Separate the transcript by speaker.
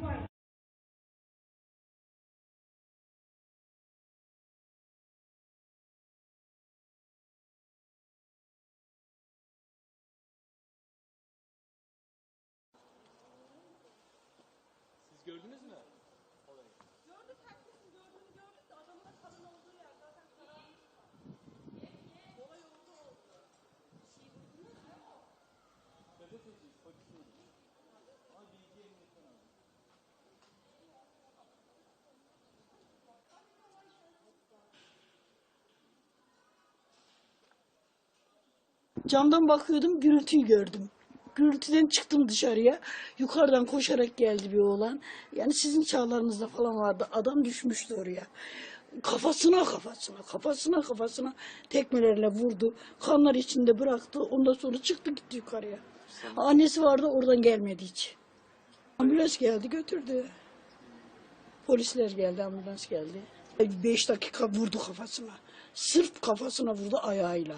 Speaker 1: Siz gördünüz mü? Olayı. Gördük herkesin gördüğünü gördük de adamın da kadın olduğu yer zaten karanlık var. Olay oldu oldu. Bir şey duydunuz mu? Gazeteciyiz, polisiyiz.
Speaker 2: Camdan bakıyordum gürültüyü gördüm. Gürültüden çıktım dışarıya. Yukarıdan koşarak geldi bir oğlan. Yani sizin çağlarınızda falan vardı. Adam düşmüştü oraya. Kafasına kafasına kafasına kafasına tekmelerle vurdu. Kanlar içinde bıraktı. Ondan sonra çıktı gitti yukarıya. Annesi vardı oradan gelmedi hiç. Ambulans geldi götürdü. Polisler geldi ambulans geldi. Beş dakika vurdu kafasına. Sırf kafasına vurdu ayağıyla.